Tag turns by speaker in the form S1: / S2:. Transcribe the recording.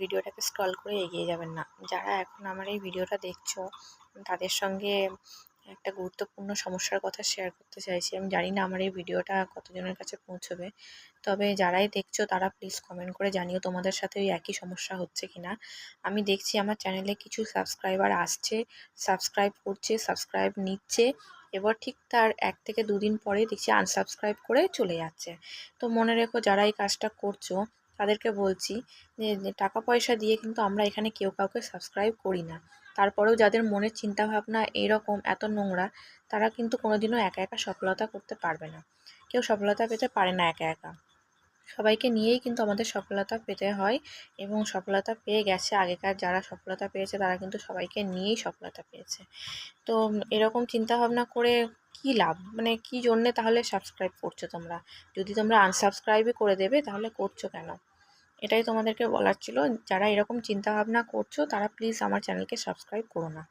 S1: ভিডিওটাকে স্ক্রল করে এগিয়ে যাবেন না। যারা এখন আমার এই ভিডিওটা দেখছ, তাদের সঙ্গে একটা গুরুত্বপূর্ণ সমস্যার কথা শেয়ার করতে চাইছি। আমি জানি না আমার এই ভিডিওটা কতজনের কাছে পৌঁছবে, তবে যারাই দেখছ, তারা প্লিজ কমেন্ট করে জানিও তোমাদের সাথে ওই একই সমস্যা হচ্ছে কি না আমি দেখছি আমার চ্যানেলে কিছু সাবস্ক্রাইবার আসছে সাবস্ক্রাইব করছে সাবস্ক্রাইব নিচ্ছে, এবার ঠিক তার এক থেকে দুদিন পরে দেখছি আনসাবস্ক্রাইব করে চলে যাচ্ছে। তো মনে রেখো, যারা এই কাজটা করছ তাদেরকে বলছি যে টাকা পয়সা দিয়ে কিন্তু আমরা এখানে কেউ কাউকে সাবস্ক্রাইব করি না। তারপরেও যাদের মনের চিন্তাভাবনা এইরকম এত নোংরা, তারা কিন্তু কোনোদিনও একা একা সফলতা করতে পারবে না। কেউ সফলতা পেতে পারে না একা একা। সবাইকে নিয়েই কিন্তু আমাদের সফলতা পেতে হয় এবং সফলতা পেয়ে গেছে। আগেকার যারা সফলতা পেয়েছে, তারা কিন্তু সবাইকে নিয়েই সফলতা পেয়েছে। তো এরকম চিন্তাভাবনা করে কী লাভ? মানে কি জন্যে তাহলে সাবস্ক্রাইব করছ তোমরা? যদি তোমরা আনসাবস্ক্রাইবই করে দেবে, তাহলে করছ কেন? এটাই তোমাদেরকে বলার ছিল। যারা এরকম চিন্তাভাবনা করছ, তারা প্লিজ আমার চ্যানেলকে সাবস্ক্রাইব করো না।